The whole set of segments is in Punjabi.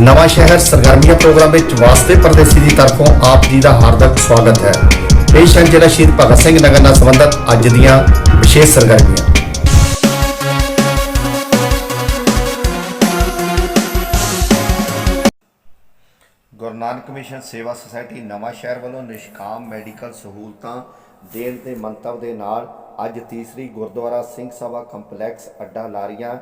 ਨਵਾਂ ਸ਼ਹਿਰ ਸਰਗਰਮੀਆਂ ਪ੍ਰੋਗਰਾਮ ਵਿੱਚ ਵਾਸਤੇ ਪਰਦੇਸੀ ਦੀ ਤਰਫੋਂ ਆਪ ਜੀ ਦਾ ਹਾਰਦਿਕ ਸਵਾਗਤ ਹੈ। ਪੇਸ਼ ਹਨ ਜ਼ਿਲ੍ਹਾ ਸ਼ਹੀਦ ਭਗਤ ਸਿੰਘ ਨਗਰ ਨਾਲ ਸੰਬੰਧਿਤ ਅੱਜ ਦੀਆਂ ਵਿਸ਼ੇਸ਼ ਸਰਗਰਮੀਆਂ। ਗੁਰੂ ਨਾਨਕ ਮਿਸ਼ਨ ਸੇਵਾ ਸੁਸਾਇਟੀ ਨਵਾਂ ਸ਼ਹਿਰ ਵੱਲੋਂ ਨਿਸ਼ਕਾਮ ਮੈਡੀਕਲ ਸਹੂਲਤਾਂ ਦੇਣ ਦੇ ਮੰਤਵ ਦੇ ਨਾਲ ਅੱਜ ਤੀਸਰੀ ਗੁਰਦੁਆਰਾ ਸਿੰਘ ਸਭਾ ਕੰਪਲੈਕਸ ਅੱਡਾ ਲਾਰੀਆਂ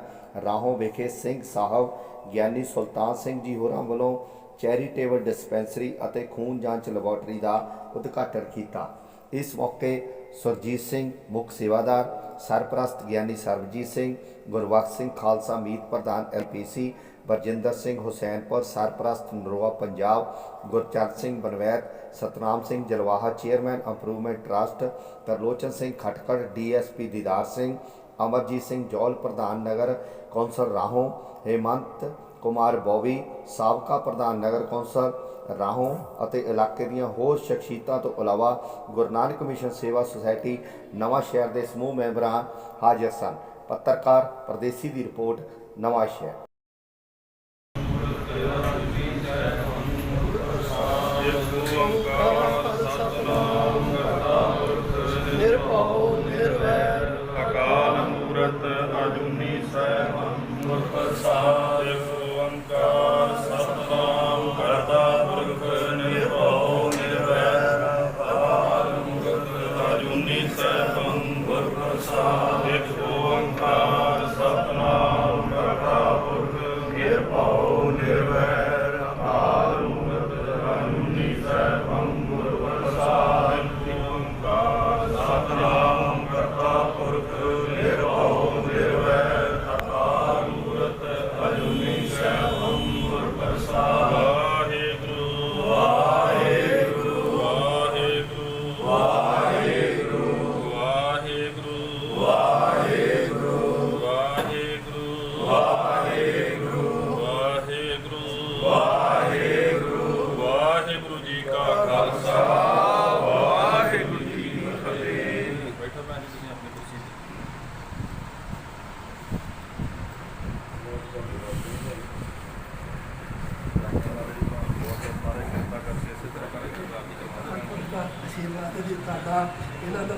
ਰਾਹੋਂ ਵਿਖੇ ਸਿੰਘ ਸਾਹਿਬ ਗਿਆਨੀ ਸੁਲਤਾਨ ਸਿੰਘ ਜੀ ਹੋਰਾਂ ਵੱਲੋਂ ਚੈਰੀਟੇਬਲ ਡਿਸਪੈਂਸਰੀ ਅਤੇ ਖੂਨ ਜਾਂਚ ਲੈਬੋਰਟਰੀ ਦਾ ਉਦਘਾਟਨ ਕੀਤਾ। ਇਸ ਮੌਕੇ ਸੁਰਜੀਤ ਸਿੰਘ ਮੁੱਖ ਸੇਵਾਦਾਰ, ਸਰਪ੍ਰਸਤ ਗਿਆਨੀ ਸਰਬਜੀਤ ਸਿੰਘ, ਗੁਰਬਖਸ਼ ਸਿੰਘ ਖਾਲਸਾ ਮੀਤ ਪ੍ਰਧਾਨ ਐਲਪੀਸੀ ਬਰਜਿੰਦਰ ਸਿੰਘ ਹੁਸੈਨਪੁਰ, ਸਰਪ੍ਰਸਤ Naroa Punjab, Gurcharan Singh Banwait, Satnam Singh Jalwaha, chairman improvement trust, Tarlochan Singh Khatkar, DSP Didar Singh Amarjit Singh Jaul, ਪ੍ਰਧਾਨ ਨਗਰ ਕੌਂਸਲ ਰਾਹੋਂ, ਹੇਮੰਤ ਕੁਮਾਰ ਬੋਵੀ, ਸਾਬਕਾ ਪ੍ਰਧਾਨ ਨਗਰ ਕੌਂਸਲ ਰਾਹੋਂ ਅਤੇ ਇਲਾਕੇ ਦੀਆਂ ਹੋਰ ਸ਼ਖਸੀਅਤਾਂ ਤੋਂ ਇਲਾਵਾ ਗੁਰੂ ਨਾਨਕ ਮਿਸ਼ਨ ਸੇਵਾ ਸੁਸਾਇਟੀ ਨਵਾਂ ਸ਼ਹਿਰ ਦੇ ਸਮੂਹ ਮੈਂਬਰਾਂ ਹਾਜ਼ਰ ਸਨ। ਪੱਤਰਕਾਰ ਪਰਦੇਸੀ ਦੀ ਰਿਪੋਰਟ, ਨਵਾਂ ਸ਼ਹਿਰ।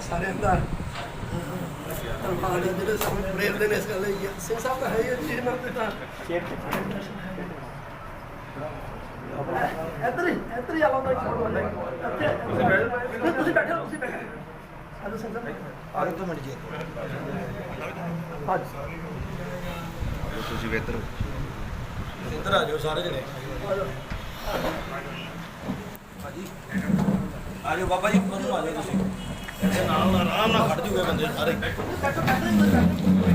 ਦਾ ਸਾਰਿਆਂ ਦਾ ਧੰਨਵਾਦ ਜਿਹੜੇ ਸਾਨੂੰ ਪ੍ਰੇਰਦੇ ਨੇ ਇਸ ਗੱਲ ਲਈ ਸਿੰਘ ਸਾਹਿਬ ਤਾਂ ਹੈ ਹੀ ਜੀ ਇਹਨਾਂ ਦੇ ਤਾਂ। ਇੱਧਰ ਹੀ ਇੱਧਰ ਹੀ ਆਵਾਂ ਮੈਂ ਇੱਥੇ ਇੱਥੇ ਤੁਸੀਂ ਬੈਠੋ ਤੁਸੀਂ ਬੈਠੋ। ਆਜੋ ਸਿੰਘ ਸਾਹਿਬ ਤੋਂ ਜੀ ਤੁਸੀਂ ਬਿਹਤਰ ਇੱਧਰ ਆ ਜਾਓ ਸਾਰੇ ਜਣੇ। ਆ ਜਾਓ ਬਾਬਾ ਜੀ ਉਹਨੂੰ ਆ ਜਾਓ ਤੁਸੀਂ। ਇੱਥੇ ਨਾਲ ਨਾਲ ਆਰਾਮ ਨਾਲ ਖੜ ਜੂਗੇ ਬੰਦੇ ਸਾਰੇ। ਆ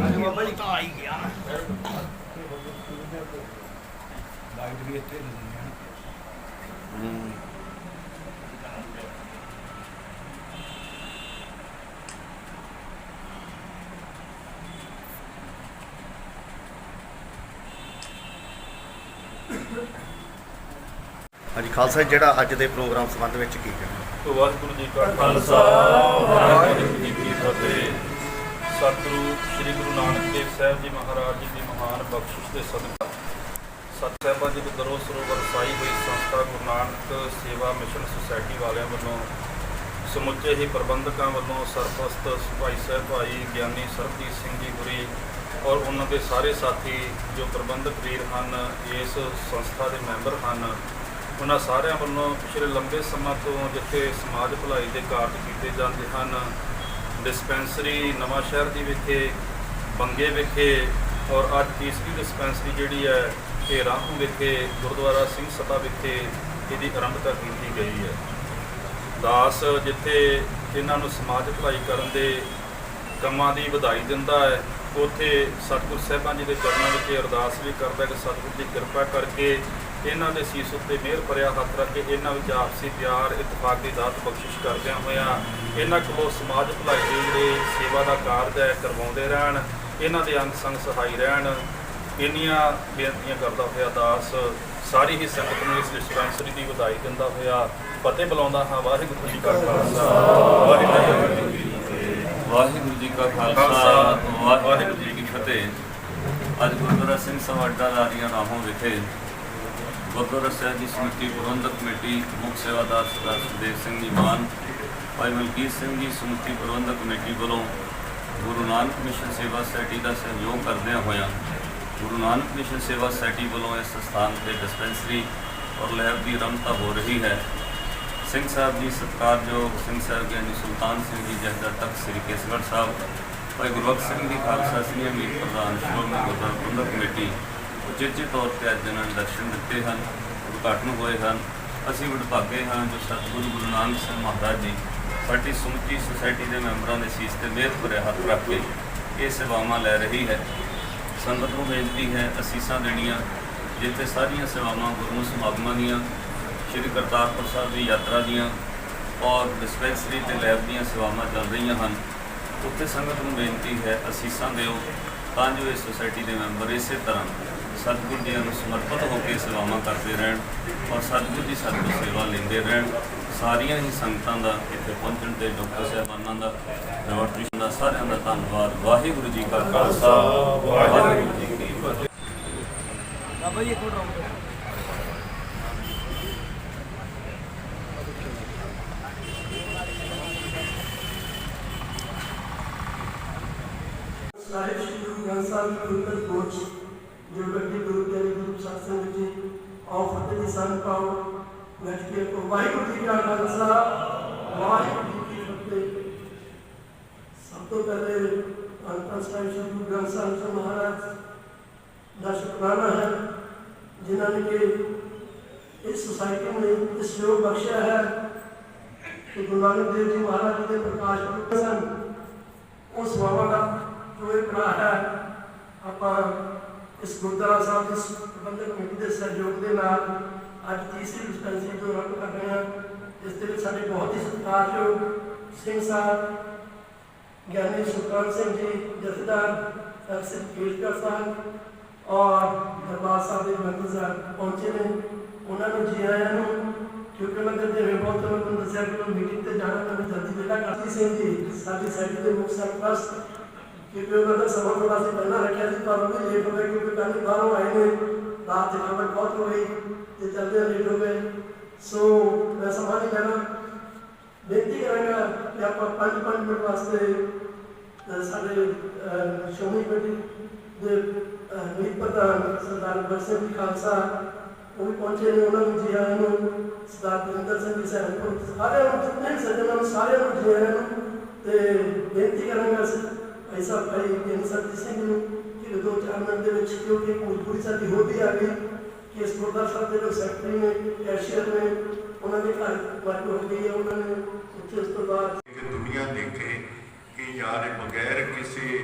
ਜਾਓ ਬਾਬਾ ਜੀ ਤਾਂ ਆ ਹੀ ਗਿਆ। ਲਾਈਟ ਵੀ ਇੱਥੇ ਨਹੀਂ ਹੈ ਹਾਂਜੀ ਖਾਲਸਾ ਜਿਹੜਾ ਅੱਜ ਦੇ ਪ੍ਰੋਗਰਾਮ ਸੰਬੰਧ ਵਿੱਚ ਕੀ ਕਹਿਣਾ? ਵਾਹਿਗੁਰੂ ਜੀ ਕਾ ਖਾਲਸਾ। ਸਤਿਗੁਰੂ, ਸ੍ਰੀ ਗੁਰੂ ਨਾਨਕ ਦੇਵ ਸਾਹਿਬ ਜੀ ਮਹਾਰਾਜ ਜੀ ਦੀ ਮਹਾਨ ਬਖਸ਼ਿਸ਼ ਦੇ ਸਦਕਾ। ਸਤ ਸਾਹਿਬਾਂ ਜੀ ਦੇ ਦਰੋਹ ਸਰੋਵਰ ਸਾਈ ਹੋਈ ਸੰਸਥਾ ਗੁਰੂ ਨਾਨਕ ਸੇਵਾ ਮਿਸ਼ਨ ਸੁਸਾਇਟੀ ਵਾਲਿਆਂ ਵੱਲੋਂ ਸਮੁੱਚੇ ਹੀ ਪ੍ਰਬੰਧਕਾਂ ਵੱਲੋਂ ਸਰਪ੍ਰਸਤ ਭਾਈ ਸਾਹਿਬ ਭਾਈ ਗਿਆਨੀ ਸਰਬਜੀਤ ਸਿੰਘ ਜੀ ਗੁਰੀ ਔਰ ਉਹਨਾਂ ਦੇ ਸਾਰੇ ਸਾਥੀ ਜੋ ਪ੍ਰਬੰਧਕ ਵੀਰ ਹਨ, ਇਸ ਸੰਸਥਾ ਦੇ ਮੈਂਬਰ ਹਨ, ਉਹਨਾਂ ਸਾਰਿਆਂ ਵੱਲੋਂ ਪਿਛਲੇ ਲੰਬੇ ਸਮਾਂ ਤੋਂ ਜਿੱਥੇ ਸਮਾਜ ਭਲਾਈ ਦੇ ਕਾਰਜ ਕੀਤੇ ਜਾਂਦੇ ਹਨ ਡਿਸਪੈਂਸਰੀ ਨਵਾਂ ਸ਼ਹਿਰ ਦੀ ਵਿਖੇ, ਬੰਗੇ ਵਿਖੇ ਔਰ ਅੱਜ ਤੀਸਰੀ ਡਿਸਪੈਂਸਰੀ ਜਿਹੜੀ ਹੈ ਇਹ ਰਾਹੋਂ ਵਿਖੇ, ਗੁਰਦੁਆਰਾ ਸਿੰਘ ਸਭਾ ਵਿਖੇ ਇਹਦੀ ਆਰੰਭਤਾ ਕੀਤੀ ਗਈ ਹੈ। ਦਾਸ ਜਿੱਥੇ ਇਹਨਾਂ ਨੂੰ ਸਮਾਜ ਭਲਾਈ ਕਰਨ ਦੇ ਕੰਮਾਂ ਦੀ ਵਧਾਈ ਦਿੰਦਾ ਹੈ, ਉੱਥੇ ਸਤਿਗੁਰ ਸਾਹਿਬਾਨ ਜੀ ਦੇ ਚਰਨਾਂ ਵਿੱਚ ਅਰਦਾਸ ਵੀ ਕਰਦਾ ਕਿ ਸਤਿਗੁਰ ਦੀ ਕਿਰਪਾ ਕਰਕੇ ਇਹਨਾਂ ਦੇ ਸੀਸ ਉੱਤੇ ਮਿਹਰ ਭਰਿਆ ਹੱਥ ਰੱਖ ਕੇ ਇਹਨਾਂ ਵਿੱਚ ਆਪਸੀ ਪਿਆਰ ਇਤਫਾਕ ਦੀ ਦਾਤ ਬਖਸ਼ਿਸ਼ ਕਰਦਿਆਂ ਹੋਇਆਂ ਇਹਨਾਂ ਕੋਲੋਂ ਸਮਾਜ ਭਲਾਈ ਦੇ ਜਿਹੜੇ ਸੇਵਾ ਦਾ ਕਾਰਜ ਹੈ ਕਰਵਾਉਂਦੇ ਰਹਿਣ ਇਹਨਾਂ ਦੇ ਅੰਗ ਸੰਗ ਸਹਾਈ ਰਹਿਣ। ਇੰਨੀਆਂ ਬੇਨਤੀਆਂ ਕਰਦਾ ਹੋਇਆ ਦਾਸ ਸਾਰੀ ਹੀ ਸੰਗਤ ਨੂੰ ਇਸ ਡਿਸਪੈਂਸਰੀ ਦੀ ਵਧਾਈ ਦਿੰਦਾ ਹੋਇਆ ਫਤਿਹ ਬੁਲਾਉਂਦਾ ਹਾਂ ਵਾਹਿਗੁਰੂ ਜੀ ਕਾ ਖਾਲਸਾ। ਵਾਹਿਗੁਰੂ ਜੀ ਕੀ ਖਾਲਸਾ ਵਾਹਿਗੁਰੂ ਜੀ ਕੀ ਫਤਿਹ। ਅੱਜ ਗੁਰਦੁਆਰਾ ਸਿੰਘ ਅੱਡਾ ਲਾਰੀਆਂ ਰਾਹੋਂ ਵਿਖੇ ਗੁਰਦੁਆਰਾ ਸਾਹਿਬ ਦੀ ਸਮਿਤੀ ਪ੍ਰਬੰਧਕ ਕਮੇਟੀ ਮੁੱਖ ਸੇਵਾਦਾਰ ਸਰਦਾਰ ਸੁਖਦੇਵ ਸਿੰਘ ਜੀ ਮਾਨ ਭਾਈ ਮਲਕੀਤ ਸਿੰਘ ਜੀ ਸਮਿਤੀ ਪ੍ਰਬੰਧਕ ਕਮੇਟੀ ਵੱਲੋਂ ਗੁਰੂ ਨਾਨਕ ਮਿਸ਼ਨ ਸੇਵਾ ਸੋਸਾਇਟੀ ਦਾ ਸਹਿਯੋਗ ਕਰਦਿਆਂ ਹੋਇਆਂ ਗੁਰੂ ਨਾਨਕ ਮਿਸ਼ਨ ਸੇਵਾ ਸੋਸਾਇਟੀ ਵੱਲੋਂ ਇਸ ਸਥਾਨ ਤੇ ਡਿਸਪੈਂਸਰੀ ਔਰ ਲੈਬ ਦੀ ਰਮਤਾ ਹੋ ਰਹੀ ਹੈ। ਸਿੰਘ ਸਾਹਿਬ ਜੀ ਸਤਿਕਾਰਯੋਗ ਸਿੰਘ ਸਾਹਿਬ ਗਿਆਨੀ ਸੁਲਤਾਨ ਸਿੰਘ ਜੀ ਜਹਦਰ ਤਖਤ ਸ੍ਰੀ ਕੇਸਗੜ੍ਹ ਸਾਹਿਬ, ਭਾਈ ਗੁਰਬਖਸ਼ ਸਿੰਘ ਜੀ ਖਾਲਸਾ ਸੀਨੀਅਰ ਮੀਤ ਪ੍ਰਧਾਨ ਸ਼੍ਰੋਮਣੀ ਗੁਰਦੁਆਰਾ ਪ੍ਰਬੰਧਕ ਕਮੇਟੀ ਉਚੇਚੇ ਤੌਰ ਤੇ ਅੱਜ ਇਹਨਾਂ ਨੇ ਦਰਸ਼ਨ ਦਿੱਤੇ ਹਨ, ਉਦਘਾਟਨ ਹੋਏ ਹਨ। ਅਸੀਂ ਵਡਭਾਗੇ ਹਾਂ ਜੋ ਸਤਿਗੁਰੂ ਗੁਰੂ ਨਾਨਕ ਸਿੰਘ ਮਹਾਰਾਜ ਜੀ ਸਾਡੀ ਸਮੁੱਚੀ ਸੁਸਾਇਟੀ ਦੇ ਮੈਂਬਰਾਂ ਦੇ ਸੀਸ ਤੇ ਮਿਹਰ ਭਰਿਆ ਹੱਥ ਰੱਖ ਕੇ ਇਹ ਸੇਵਾਵਾਂ ਲੈ ਰਹੀ ਹੈ। ਸੰਗਤ ਨੂੰ ਬੇਨਤੀ ਹੈ, ਅਸੀਸਾਂ ਦੇਣੀਆਂ, ਜਿੱਥੇ ਸਾਰੀਆਂ ਸੇਵਾਵਾਂ ਗੁਰੂ ਸਮਾਗਮਾਂ ਦੀਆਂ, ਸ਼੍ਰੀ ਕਰਤਾਰਪੁਰ ਸਾਹਿਬ ਦੀ ਯਾਤਰਾ ਦੀਆਂ ਔਰ ਡਿਸਪੈਂਸਰੀ ਤੇ ਲੈਬ ਦੀਆਂ ਸੇਵਾਵਾਂ ਚੱਲ ਰਹੀਆਂ ਹਨ। ਉੱਥੇ ਸੰਗਤ ਨੂੰ ਬੇਨਤੀ ਹੈ, ਅਸੀਸਾਂ ਦਿਓ ਤਾਂ ਜੋ ਇਹ ਸੁਸਾਇਟੀ ਦੇ ਮੈਂਬਰ ਇਸੇ ਤਰ੍ਹਾਂ ਸਤਿਗੁਰ ਜੀ ਨੂੰ ਸਮਰਪਿਤ ਹੋ ਕੇ ਸੇਵਾਵਾਂ ਕਰਦੇ ਰਹਿਣ ਔਰ ਸਤਿਗੁਰ ਜੀ ਸਾਡੀ ਸੇਵਾ ਲੈਂਦੇ ਰਹਿਣ। ਸਾਰੀਆਂ ਹੀ ਸੰਗਤਾਂ ਦਾ ਇੱਥੇ ਪਹੁੰਚਣ ਤੇ ਡਾਕਟਰ ਸਾਹਿਬਾਨਾਂ ਦਾ ਲੈਬੋਰਟਰੀ ਦਾ ਸਾਰਿਆਂ ਦਾ ਧੰਨਵਾਦ। ਵਾਹਿਗੁਰੂ ਜੀ ਕਾ ਖਾਲਸਾ ਵਾਹਿਗੁਰੂ ਜੀ ਕੀ ਫਤਿਹ। ਬਾਬਾ ਜੀ ਇੱਕ ਮਿੰਟ ਰੁਕੋ। ਸਾਹਿਬ ਸ਼੍ਰੀ ਗੁਰੂ ਗ੍ਰੰਥ ਸਾਹਿਬ ਜੀ ਗੁਰਮਤਿ ਪਹੁੰਚ ਜੋ ਗੱਡੀ ਗੁਰੂ ਪਿਆਰੇ ਗੁਰੂ ਸਤਸੰਗ ਜੀ ਆਓ ਫਤਿਹ ਦੀ ਸੰਗ ਪਾਓ ਗੱਜ ਕੇ ਕੋ ਵਾਹਿਗੁਰੂ ਜੀ ਕਾ ਖਾਲਸਾ ਵਾਹਿਗੁਰੂ ਜੀ ਕੀ ਫਤਿਹ ਸਭ ਤੋਂ ਪਹਿਲੇ ਅੰਤਰ ਸਾਹਿਬ ਸ਼੍ਰੀ ਗੁਰੂ ਗ੍ਰੰਥ ਸਾਹਿਬ ਜੀ ਮਹਾਰਾਜ ਦਾ ਸ਼ੁਕਰਾਨਾ ਹੈ ਜਿਨ੍ਹਾਂ ਨੇ ਕਿ ਇਸ ਸੁਸਾਇਟੀ ਨੂੰ ਇਸ ਯੋਗ ਬਖਸ਼ਿਆ ਹੈ ਕਿ ਗੁਰੂ ਨਾਨਕ ਦੇਵ ਜੀ ਮਹਾਰਾਜ ਜੀ ਦੇ ਪ੍ਰਕਾਸ਼ ਪੁਰਬ ਸਨ ਉਸ ਬਾਬਾ ਇਸ ਗੁਰਦੁਆਰਾ ਸਾਹਿਬ ਦੇ ਪ੍ਰਬੰਧਕ ਕਮੇਟੀ ਦੇ ਸਹਿਯੋਗ ਦੇ ਨਾਲ ਅੱਜ ਤੀਸਰੀ ਡਿਸਪੈਂਸਰੀ ਜੋ ਰੱਬ ਕਰ ਰਹੇ ਹਾਂ ਇਸ ਦੇ ਵਿੱਚ ਸਾਡੇ ਬਹੁਤ ਹੀ ਸਤਿਕਾਰਯੋਗ ਸਿੰਘ ਸਾਹਿਬ ਗਿਆਨੀ ਸੁਲਤਾਨ ਸਿੰਘ ਜੀ ਜਥੇਦਾਰ ਅਕਸਰ ਕੇਸ਼ਕਰ ਸਾਹਿਬ ਔਰ ਦਰਬਾਰ ਸਾਹਿਬ ਦੇ ਮੰਤਰੀ ਸਾਹਿਬ ਪਹੁੰਚੇ ਨੇ ਉਹਨਾਂ ਨੂੰ ਜੀ ਆਇਆਂ ਨੂੰ ਕਿਉਂਕਿ ਉਹਨਾਂ ਦੇ ਦੇਵੇ ਬਹੁਤ ਲੋਕਾਂ ਨੂੰ ਦੱਸਿਆ ਕਿ ਮੀਟਿੰਗ ਤੇ ਜਾਣਾ ਮੈਨੂੰ ਜਲਦੀ ਵੇਲਾ ਕਰਤੀ ਸਿੰਘ ਜੀ ਸਾਡੀ ਸਾਈਡ ਦੇ ਮੁੱਖ ਸਰਪ੍ਰਸਤ ਕਿਉਂਕਿ ਉਹਨਾਂ ਦਾ ਸਮਾਂ ਥੋੜਾ ਸੀ ਪਹਿਲਾਂ ਰੱਖਿਆ ਸੀ ਪਰ ਉਹ ਵੀ ਲੇਟ ਹੋ ਗਏ ਕਿਉਂਕਿ ਕੱਲ੍ਹ ਬਾਹਰੋਂ ਆਏ ਨੇ ਰਾਤ ਦੀ ਖਬਰ ਬਹੁਤ ਹੋ ਗਈ ਤੇ ਜਲਦੀ ਲੇਟ ਹੋ ਗਏ। ਸੋ ਮੈਂ ਸਮਾਂ ਨਹੀਂ ਲੈਣਾ। ਬੇਨਤੀ ਕਰਾਂਗਾ ਕਿ ਆਪਾਂ ਪੰਜ ਪੰਜ ਮਿੰਟ ਵਾਸਤੇ ਸਾਡੇ ਅਹ, ਸ਼੍ਰੋਮਣੀ ਕਮੇਟੀ ਦੇ ਅਹ, ਮੀਤ ਪ੍ਰਧਾਨ ਸਰਦਾਰ ਬਰਸੇ ਜੀ ਖਾਲਸਾ ਉਹ ਵੀ ਪਹੁੰਚੇ ਨੇ ਉਹਨਾਂ ਨੂੰ ਜੀ ਆਇਆਂ ਨੂੰ ਸਰਦਾਰ ਦਵਿੰਦਰ ਸਿੰਘ ਜੀ ਸਹਿਬਪੁਰ ਸਾਰਿਆਂ ਨੂੰ ਜਿਤਨੇ ਸੱਜਣਾਂ ਨੂੰ ਸਾਰਿਆਂ ਨੂੰ ਜੀ ਆਇਆਂ ਨੂੰ ਤੇ ਬੇਨਤੀ ਕਰਾਂਗਾ ਅਸੀਂ ਭਾਈ ਸਾਹਿਬ ਭਾਈ ਗਿਆਨੀ ਸਰਦੀ ਸਿੰਘ ਨੂੰ ਕਿ ਦੋ ਚਾਰ ਮਿੰਟ ਦੇ ਵਿੱਚ ਕਿਉਂਕਿ ਇੱਕ ਮਜਬੂਰੀ ਸਾਡੀ ਹੋ ਵੀ ਆ ਗਈ ਕਿ ਇਸ ਗੁਰਦੁਆਰਾ ਸਾਹਿਬ ਦੇ ਜੋ ਸੈਕਟਰੀ ਨੇ ਕੈਸ਼ੀਅਰ ਨੇ ਉਹਨਾਂ ਦੇ ਘਰ ਮੱਟ ਹੋ ਗਈ ਹੈ ਉਹਨਾਂ ਨੇ ਉੱਥੇ ਉਸ ਤੋਂ ਬਾਅਦ ਕਿ ਦੁਨੀਆ ਦੇਖੇ ਕਿ ਯਾਰ ਇਹ ਬਗੈਰ ਕਿਸੇ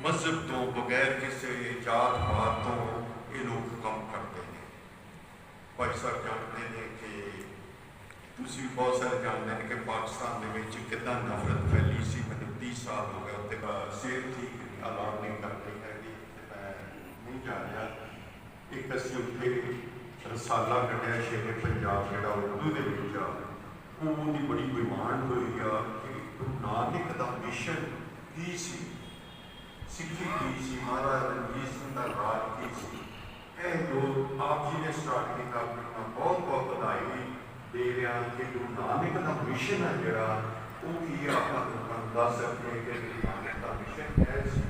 ਮਜ਼ਹਬ ਤੋਂ ਬਗੈਰ ਕਿਸੇ ਜਾਤ ਪਾਤ ਤੋਂ ਇਹ ਲੋਕ ਕੰਮ ਕਰਦੇ ਨੇ ਭਾਈ ਸਾਹਿਬ ਜਾਣਦੇ ਨੇ ਕਿ ਤੁਸੀਂ ਵੀ ਬਹੁਤ ਸਾਰੇ ਜਾਣਦੇ ਨੇ ਕਿ ਪਾਕਿਸਤਾਨ ਦੇ ਵਿੱਚ ਕਿੰਨਾ ਨਫ਼ਰਤ ਫੈਲੀ ਸੀ ਮੈਨੂੰ 30 ਸਾਲ ਹੋ ਗਏ ਉੱਤੇ ਸਿਹਤ ਠੀਕ ਅਲਾਉ ਨਹੀਂ ਕਰਦੀ ਹੈਗੀ ਤੇ ਮੈਂ ਨਹੀਂ ਜਾ ਰਿਹਾ ਇੱਕ ਅਸੀਂ ਉੱਥੇ ਰਸਾਲਾ ਕੱਢਿਆ ਸ਼ੇਰੇ ਪੰਜਾਬ ਜਿਹੜਾ ਉਰਦੂ ਦੇ ਵਿੱਚ ਆ ਉਹਦੀ ਬੜੀ ਡਿਮਾਂਡ ਹੋਈ ਆ ਕਿ ਗੁਰੂ ਨਾਨਕ ਦਾ ਮਿਸ਼ਨ ਕੀ ਸੀ ਸਿੱਖੀ ਕੀ ਸੀ ਮਹਾਰਾਜ ਰਣਜੀਤ ਸਿੰਘ ਦਾ ਰਾਜ ਕੀ ਸੀ ਇਹ ਜੋ ਆਪ ਜੀ ਨੇ ਸਟਾਰਟ ਕੀਤਾ ਮੈਂ ਬਹੁਤ ਬਹੁਤ ਵਧਾਈ ਦੇ ਰਿਹਾ ਕਿ ਗੁਰੂ ਨਾਨਕ ਦਾ ਮਿਸ਼ਨ ਹੈ ਜਿਹੜਾ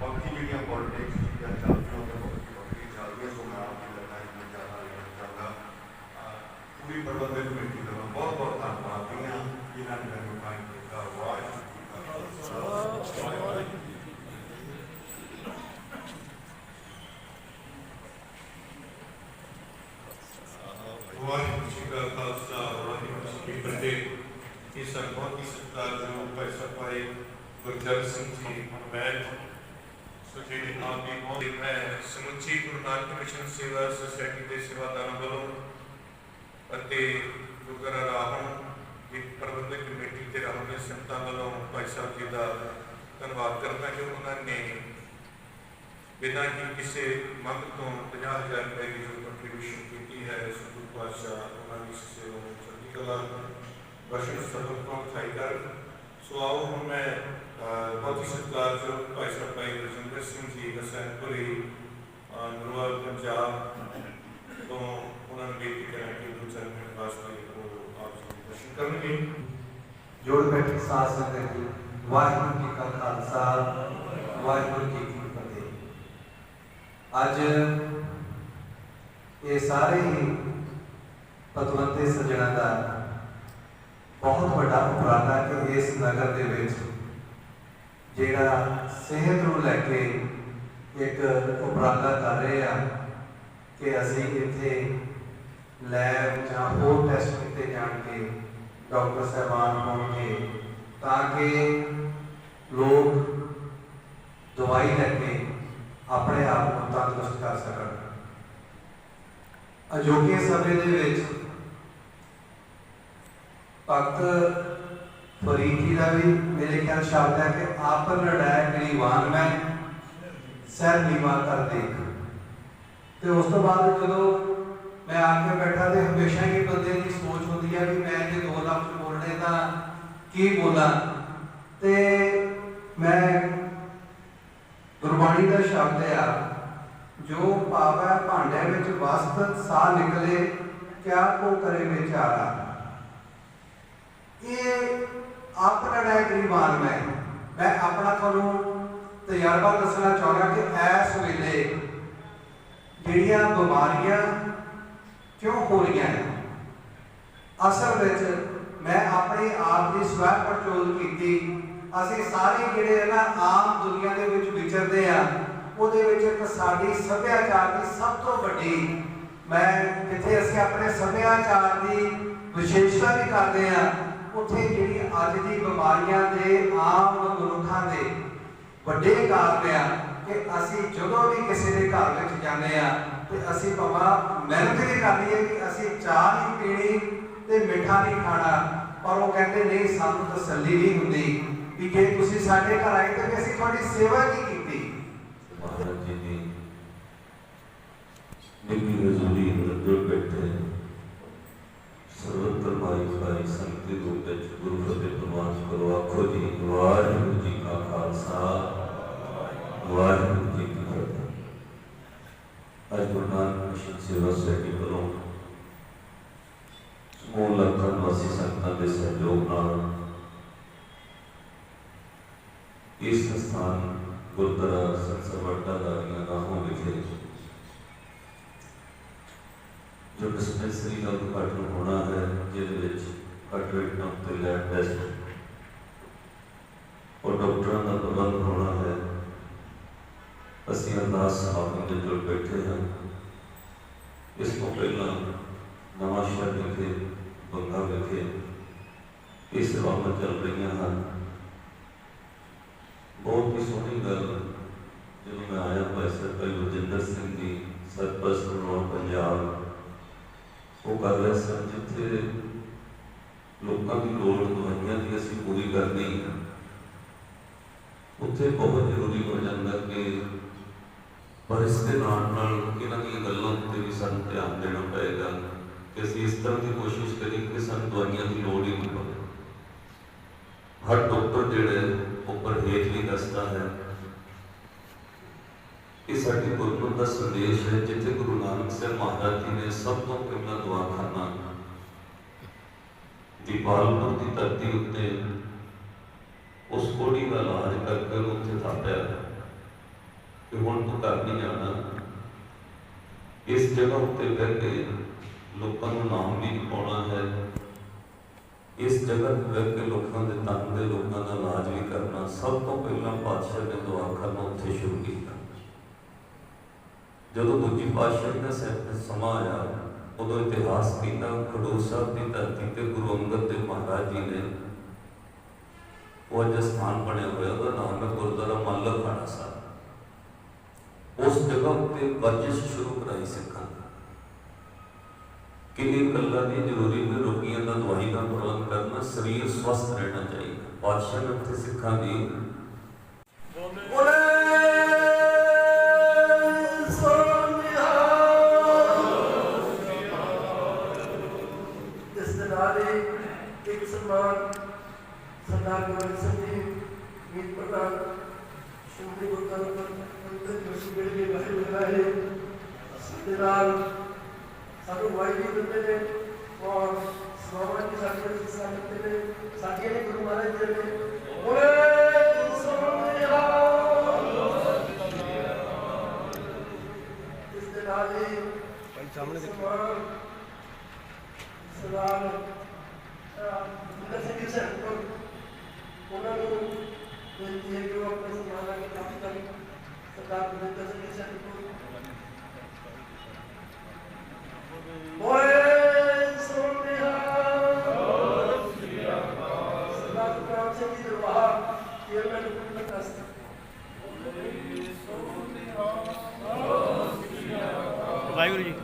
ਉਹ ਕੀ ਚੱਲਦੀਆਂ ਉਹ ਬਹੁਤ ਬਹੁਤ ਚੱਲਦੀਆਂ ਸੋ ਮੈਂ ਆਪ ਜੀ ਦਾ ਟਾਈਮ ਨਹੀਂ ਜ਼ਿਆਦਾ ਲੈਣਾ ਚਾਹੁੰਦਾ ਪੂਰੀ ਪ੍ਰਬੰਧਕ ਕਮੇਟੀ ਦਾ ਬਹੁਤ ਬਹੁਤ ਧੰਨਵਾਦ ਦੀਆਂ ਜਿਨ੍ਹਾਂ ਨੇ ਮੈਨੂੰ ਟਾਈਮ ਦਿੱਤਾ ਵਾਹਿਗੁਰੂ ਜੀ ਕਾ ਖਾਲਸਾ ਵਾਹਿਗੁਰੂ ਜੀ ਕੀ ਫਤਿਹ ਇਸ ਬਹੁਤ ਹੀ ਸਤਿਕਾਰਯੋਗ ਭਾਈ ਸਾਹਿਬ ਭਾਈ ਗੁਰਜਨ ਸਿੰਘ ਜੀ ਮੈਂ ਸੋ ਜਿਹੜੇ ਆਪ ਵੀ ਮੈਂ ਸਮੁੱਚੀ ਗੁਰੂ ਨਾਨਕ ਮਿਸ਼ਨ ਸੇਵਾ ਸੁਸਾਇਟੀ ਦੇ ਸੇਵਾਦਾਰਾਂ ਵੱਲੋਂ ਅਤੇ ਗੁਰਦੁਆਰਾ ਰਾਹੋਂ ਦੀ ਪ੍ਰਬੰਧਕ ਕਮੇਟੀ ਤੇ ਰਾਹੋਂ ਦੇ ਸੰਤਾਂ ਵੱਲੋਂ ਭਾਈ ਸਾਹਿਬ ਜੀ ਦਾ ਧੰਨਵਾਦ ਕਰਦਾ ਕਿ ਉਹਨਾਂ ਨੇ ਬਿਨਾਂ ਹੀ ਕਿਸੇ ਮੰਗ ਤੋਂ 50000 ਰੁਪਏ ਦੀ ਕੰਟਰੀਬਿਊਸ਼ਨ ਕੀਤੀ ਹੈ ਸਤਿਗੁਰੂ ਉਹਨਾਂ ਦੀ ਸੇਵਾ ਨੂੰ ਚੰਗੀ ਕਲਾ ਬਖਸ਼ਣ ਸਤਿਗੁਰੂ ਤੋਂ ਥਾਈ ਕਰ ਸੋ ਆਓ ਹੁਣ ਮੈਂ ਅਹ, ਬਹੁਤ ਹੀ ਸਤਿਕਾਰਯੋਗ ਭਾਈ ਸਾਹਿਬ ਭਾਈ ਰਜਿੰਦਰ ਸਿੰਘ ਜੀ ਹਸਨਪੁਰੀ ਨਰਵਾਲ ਪੰਜਾਬ ਤੋਂ ਉਹਨਾਂ ਨੂੰ ਬੇਨਤੀ ਕਰਾਂ ਕਿ ਗੁਰੂ ਸਾਹਿਬ ਦੇ ਵਾਸਤੇ ਉਹ ਆਪ ਜੀ ਦੇ ਦਰਸ਼ਨ ਕਰਨਗੇ ਜੋੜ ਬੈਠੀ ਸਾਧ ਸੰਗਤ ਜੀ ਵਾਹਿਗੁਰੂ ਜੀ ਕਾ ਖਾਲਸਾ ਵਾਹਿਗੁਰੂ ਜੀ ਕੀ ਫਤਿਹ ਅੱਜ ਇਹ ਸਾਰੇ ਹੀ ਪਤਵੰਤੇ ਸੱਜਣਾ ਦਾ ਬਹੁਤ ਵੱਡਾ ਉਪਰਾਲਾ ਕਿ ਇਸ ਨਗਰ ਦੇ ਵਿੱਚ ਜਿਹੜਾ ਸਿਹਤ ਨੂੰ ਲੈ ਕੇ ਇੱਕ ਉਪਰਾਲਾ ਕਰ ਰਹੇ ਆ ਕਿ ਅਸੀਂ ਇੱਥੇ ਲੈਬ ਜਾਂ ਹੋਰ ਟੈਸਟ ਕੀਤੇ ਜਾਣਗੇ ਡਾਕਟਰ ਸਾਹਿਬਾਨ ਹੋਣਗੇ ਤਾਂ ਕਿ ਲੋਕ ਦਵਾਈ ਲੈ ਕੇ ਆਪਣੇ ਆਪ ਨੂੰ ਤੰਦਰੁਸਤ ਕਰ ਸਕਣ। ਅਜੋਕੇ ਸਮੇਂ ਦੇ ਵਿੱਚ ਭਗਤ ਫਰੀਦ ਦਾ ਵੀ ਮੇਰੇ ਖਿਆਲ ਸ਼ਬਦ ਹੈ ਕਿ ਆਪ ਲੜਾਇ ਗਰੀਵਾਨ ਮੈਂ, ਸਹਿ ਨੀਵਾ ਕਰ ਦੇਖ। ਤੇ ਉਸ ਤੋਂ ਬਾਅਦ ਜਦੋਂ ਮੈਂ ਆ ਕੇ ਬੈਠਾ ਤੇ ਹਮੇਸ਼ਾ ਹੀ ਬੰਦੇ ਦੀ ਸੋਚ ਹੁੰਦੀ ਹੈ ਕਿ ਮੈਂ ਜੇ ਦੋ ਲਫ਼ਜ਼ ਬੋਲਣੇ ਤਾਂ ਕੀ ਬੋਲਾਂ? ਤੇ ਮੈਂ ਗੁਰਬਾਣੀ ਦਾ ਸ਼ਬਦ ਆ, ਜੋ ਪਾਵੈ ਭਾਂਡੇ ਵਿੱਚ ਵਸਤ ਸਾਹ ਨਿਕਲੇ, ਕਿਆ ਕੋ ਕਰੇ ਵਿਚਾਰਾ? ਇਹ ਆਪਣਾ ਹੈ ਗਰੀਬਾਨ ਮੈਂ ਮੈਂ ਆਪਣਾ ਤੁਹਾਨੂੰ ਤਜਰਬਾ ਦੱਸਣਾ ਚਾਹੁੰਦਾ ਕਿ ਇਸ ਵੇਲੇ ਜਿਹੜੀਆਂ ਬਿਮਾਰੀਆਂ ਕਿਉਂ ਹੋ ਰਹੀਆਂ ਨੇ, ਅਸਲ ਵਿੱਚ ਮੈਂ ਆਪਣੇ ਆਪ ਦੀ ਸਵੈ ਪੜਚੋਲ ਕੀਤੀ। ਅਸੀਂ ਸਾਰੇ ਜਿਹੜੇ ਨਾ, ਆਮ ਦੁਨੀਆ ਦੇ ਵਿੱਚ ਵਿਚਰਦੇ ਆ, ਉਹਦੇ ਵਿੱਚ ਇੱਕ ਸਾਡੀ ਸੱਭਿਆਚਾਰ ਦੀ ਸਭ ਤੋਂ ਵੱਡੀ, ਮੈਂ ਜਿੱਥੇ ਅਸੀਂ ਆਪਣੇ ਸੱਭਿਆਚਾਰ ਦੀ ਵਿਸ਼ੇਸ਼ਤਾ ਵੀ ਕਰਦੇ ਆ ਉੱਥੇ ਜਿਹੜੀ ਅੱਜ ਦੀ ਬਿਮਾਰੀਆਂ ਦੇ ਆਮ ਮਨੁੱਖਾਂ ਦੇ ਵੱਡੇ ਕਾਰਨ ਆ ਕਿ ਅਸੀਂ ਜਦੋਂ ਵੀ ਕਿਸੇ ਦੇ ਘਰ ਵਿੱਚ ਜਾਂਦੇ ਆ ਤੇ ਅਸੀਂ ਭਾਵੇਂ ਮਿਹਨਤ ਵੀ ਕਰਨੀ ਹੈ ਕਿ ਅਸੀਂ ਚਾਹ ਨਹੀਂ ਪੀਣੀ ਤੇ ਮਿੱਠਾ ਨਹੀਂ ਖਾਣਾ, ਪਰ ਉਹ ਕਹਿੰਦੇ ਨਹੀਂ, ਸਾਨੂੰ ਤਸੱਲੀ ਨਹੀਂ ਹੁੰਦੀ ਕਿ ਜੇ ਤੁਸੀਂ ਸਾਡੇ ਘਰ ਆਏ ਤਾਂ ਅਸੀਂ ਤੁਹਾਡੀ ਸੇਵਾ ਕੀ ਕੀਤੀ? ਮਹਾਰਾਜ ਜੀ ਦੀ ਨਿੱਕੀ ਹਜ਼ੂਰੀ ਅੰਦਰ ਬੈਠੇ ਸਰਵਤਰ ਮਾਈ ਭਾਈ ਰੂਪ ਵਿੱਚ ਗੁਰੂ ਫਤਿਹ ਪ੍ਰਵਾਨ ਕਰੋ। ਆਖੋ ਜੀ, ਵਾਹਿਗੁਰੂ ਜੀ ਕਾ ਖਾਲਸਾ, ਵਾਹਿਗੁਰੂ ਜੀ ਕੀ ਫਤਿਹ। ਅੱਜ ਗੁਰੂ ਮਿਸ਼ਨ ਸੇਵਾ ਸੋਸਾਇਟੀ ਵੱਲੋਂ ਸਮੂਹ ਲੱਖਾਂ ਵਾਸੀ ਸੰਗਤਾਂ ਦੇ ਸਹਿਯੋਗ ਨਾਲ ਇਸ ਸਥਾਨ ਗੁਰਦੁਆਰਾ ਸੰਸਰ ਵੱਡਾ ਦਾਰੀਆਂ ਵਿਖੇ ਜੋ ਡਿਸਪੈਂਸਰੀ ਦਾ ਉਦਘਾਟਨ ਹੋਣਾ ਹੈ, ਜਿਹਦੇ ਵਿੱਚ ਘੱਟ ਰੇਟਾਂ ਤੇ ਲੈਬ ਟੈਸਟ ਔਰ ਡਾਕਟਰਾਂ ਦਾ ਪ੍ਰਬੰਧ ਹੋਣਾ ਹੈ। ਅਸੀਂ ਅਰਦਾਸ ਸਾਹਿਬ ਦੇ ਜੁੜ ਬੈਠੇ ਹਾਂ। ਇਸ ਤੋਂ ਪਹਿਲਾਂ ਨਵਾਂ ਸ਼ਹਿਰ ਵਿਖੇ, ਬੰਗਾ ਵਿਖੇ ਇਹ ਸੇਵਾਵਾਂ ਚੱਲ ਰਹੀਆਂ ਹਨ। ਬਹੁਤ ਹੀ ਸੋਹਣੀ ਗੱਲ, ਜਦੋਂ ਮੈਂ ਆਇਆ ਭਾਈ ਸਰਕਾਰੀ ਗੁਰਜਿੰਦਰ ਸਿੰਘ ਜੀ ਸਰਪ੍ਰਸਤ ਰੋਡ ਪੰਜਾਬ ਉਹ ਕਰ ਰਹੇ ਸਨ ਜਿੱਥੇ ਲੋਕਾਂ ਦੀ ਲੋੜ ਦਵਾਈਆਂ ਦੀ ਅਸੀਂ ਪੂਰੀ ਕਰਨੀ ਹੈ ਉੱਥੇ ਬਹੁਤ ਜ਼ਰੂਰੀ ਹੋ ਜਾਂਦਾ ਕਿ ਪਰ ਇਸ ਦੇ ਨਾਲ ਨਾਲ ਇਹਨਾਂ ਦੀਆਂ ਗੱਲਾਂ ਉੱਤੇ ਵੀ ਸਾਨੂੰ ਧਿਆਨ ਦੇਣਾ ਪਏਗਾ ਕਿ ਅਸੀਂ ਇਸ ਤਰ੍ਹਾਂ ਦੀ ਕੋਸ਼ਿਸ਼ ਕਰੀਏ ਕਿ ਸਾਨੂੰ ਦਵਾਈਆਂ ਦੀ ਲੋੜ ਹੀ ਨਹੀਂ ਪਵੇ। ਹਰ ਡਾਕਟਰ ਜਿਹੜੇ ਉੱਪਰ ਹੇਠ ਵੀ ਦੱਸਦਾ ਹੈ ਇਹ ਸਾਡੇ ਗੁਰਮਤਿ ਦਾ ਸੰਦੇਸ਼ ਹੈ, ਜਿੱਥੇ ਗੁਰੂ ਨਾਨਕ ਸਾਹਿਬ ਮਹਾਰਾਜ ਜੀ ਨੇ ਸਭ ਤੋਂ ਪਹਿਲਾਂ ਦਵਾਖਾਨਾ ਦੀਪਾਲਪੁਰ ਦੀ ਧਰਤੀ ਉੱਤੇ ਉਸ ਕੋੜੀ ਦਾ ਇਲਾਜ ਕਰਕੇ ਉੱਥੇ ਥਾਪਿਆ। ਕਿ ਹੁਣ ਤੂੰ ਘਰ ਨਹੀਂ ਜਾਣਾ। ਇਸ ਜਗ੍ਹਾ ਉੱਤੇ ਬਹਿ ਕੇ ਲੋਕਾਂ ਨੂੰ ਨਾਮ ਵੀ ਪਾਉਣਾ ਹੈ। ਇਸ ਜਗ੍ਹਾ ਤੇ ਬਹਿ ਕੇ ਲੋਕਾਂ ਦੇ ਤਨ ਦੇ ਲੋਕਾਂ ਦਾ ਇਲਾਜ ਵੀ ਕਰਨਾ। ਸਭ ਤੋਂ ਪਹਿਲਾਂ ਪਾਤਸ਼ਾਹ ਨੇ ਦੁਆ ਦਵਾਖਾਨਾ ਉੱਥੇ ਸ਼ੁਰੂ ਕੀਤਾ। ਜਦੋਂ ਦੂਜੀ ਪਾਤਸ਼ਾਹੀ ਦਾ ਸਮਾਂ ਆਇਆ, ਉਦੋਂ ਇਤਿਹਾਸ ਕਹਿੰਦਾ ਖਡੂਰ ਸਾਹਿਬ ਦੀ ਧਰਤੀ ਤੇ ਗੁਰੂ ਅੰਗਦ ਦੇਵ ਮਹਾਰਾਜ ਜੀ ਨੇ ਉਹ ਅੱਜ ਸਥਾਨ ਬਣਿਆ ਹੋਇਆ, ਉਹਦਾ ਨਾਮ ਹੈ ਗੁਰਦੁਆਰਾ ਮੱਲ ਖਾਣਾ ਸਾਹਿਬ ਉਸ ਜਗ੍ਹਾ ਉੱਤੇ ਵਰਜਿਸ਼ ਸ਼ੁਰੂ ਕਰਾਈ ਸਿੱਖਾਂ ਨੇ। ਕਿੰਨੀ ਗੱਲਾਂ ਦੀ ਜ਼ਰੂਰੀ ਹੈ ਰੋਗੀਆਂ ਦਾ ਦਵਾਈ ਦਾ ਪ੍ਰਬੰਧ ਕਰਨਾ, ਸਰੀਰ ਸਵਸਥ ਰਹਿਣਾ ਚਾਹੀਦਾ ਪਾਤਸ਼ਾਹ ਨੇ ਉੱਥੇ ਸਿੱਖਾਂ ਦੀ ਸਵਾਵਾਂ ਦੀ ਸਾਡੇ ਵਿੱਚ ਹਿੱਸਾ ਲੈਂਦੇ ਨੇ ਸਾਡੀਆਂ ਨੇ ਗੁਰੂ ਮਹਾਰਾਜ ਜੀ ਨੇ ਬੋਲੇ ਸੋਨਿਹਾ ਇਸ ਦੇ ਨਾਲ ਹੀ ਭਾਈ ਸਾਹਮਣੇ ਦੇਖੋ ਸਰਦਾਰ ਜਿੰਦਰ ਸਿੰਘ ਜੀ ਸਰ ਉਹਨਾਂ ਨੂੰ ਬੇਨਤੀ ਹੈ ਕਿ ਉਹ ਆਪਣੇ ਸਮਾਨ ਕੇ ਕੰਮ ਕਰਨ ਸਰਦਾਰ ਜਿੰਦਰ ਸਿੰਘ ਜੀ ਸਰ ਓਏ ਸੋਨਿਹਾ ਸਰਦਾਰ ਪ੍ਰਾਮ ਸਿੰਘ ਜੀ ਦਰਬਾਰ chairman Gurmat trust Waheguru ji.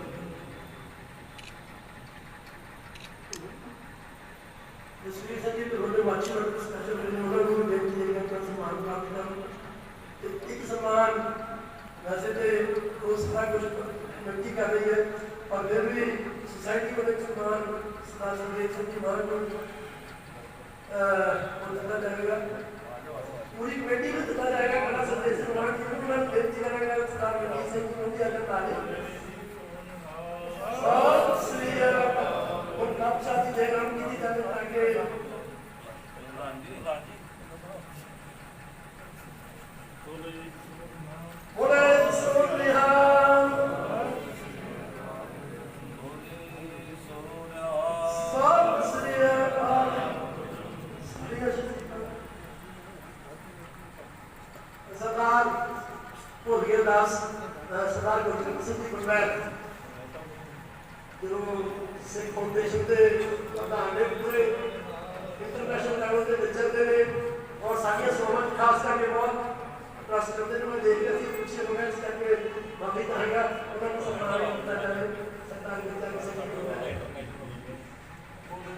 International level ਤੇ ਵਿਚਰਦੇ ਨੇ ਔਰ ਸਾਡੀਆਂ ਸੋਮਾਂ ਖਾਸ ਕਰਕੇ ਬਹੁਤ ਟਰਸਟ ਕਰਦੇ ਨੇ ਮੈਂ ਦੇਖ ਰਿਹਾ ਸੀ ਪਿੱਛੇ ਲੋਕਾਂ ਇਸ ਕਰਕੇ ਬੰਦੀ ਕਹਾਂਗਾ ਉਹਨਾਂ ਨੂੰ ਸਨਮਾਨ ਦਿੱਤਾ ਜਾਵੇ ਸਰਦਾਰ ਗੁਰਜੀਤ ਸਿੰਘ ਜੀ ਗੁਰਮੈਲ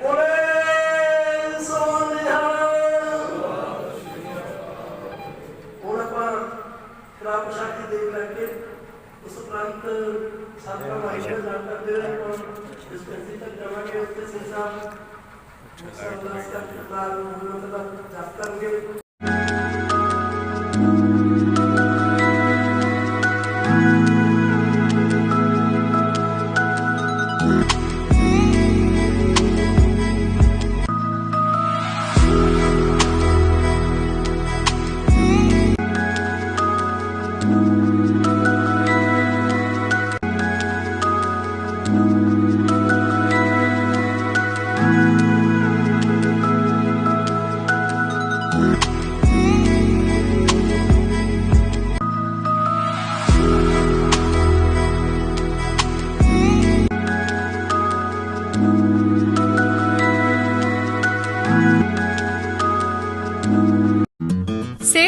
ਬੋਲੇ ਸੋਨਿਹਾ ਹੁਣ ਆਪਾਂ ਖਰਾਬ ਸ਼ਕਤੀ ਦੇਖ ਲੈਂਗੇ ਉਸ ਉਪਰੰਤ ਸਾਡਾ ਮਾਈਕਲ ਜਾਣ ਕਰਦੇ ਰਹੇ ਔਰ ਇਸ ਕੰਟਰੀ ਤੱਕ ਜਾਵਾਂਗੇ ਉਸ ਤੇ ਸਿਰਸਾ ਸਰਦਾਰ ਸਰਦਾਰ ਨੂੰ ਉਹਨਾਂ ਦਾ ਜਾਪ ਕਰਾਂਗੇ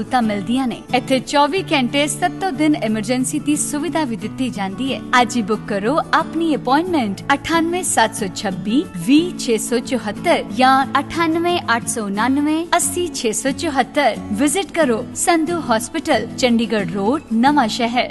ਸਹੂਲਤਾਂ ਮਿਲਦੀਆਂ ਨੇ। ਇੱਥੇ 24 ਘੰਟੇ 7 ਦਿਨ ਐਮਰਜੈਂਸੀ ਦੀ ਸੁਵਿਧਾ ਵੀ ਦਿੱਤੀ ਜਾਂਦੀ ਹੈ। ਅੱਜ ਹੀ ਬੁੱਕ ਕਰੋ ਆਪਣੀ ਅਪਾਇੰਟਮੈਂਟ 98726 20674 ਜਾਂ 98899 80674 ਵਿਜ਼ਿਟ ਕਰੋ ਸੰਧੂ ਹਸਪੀਟਲ ਚੰਡੀਗੜ੍ਹ ਰੋਡ ਨਵਾਂ ਸ਼ਹਿਰ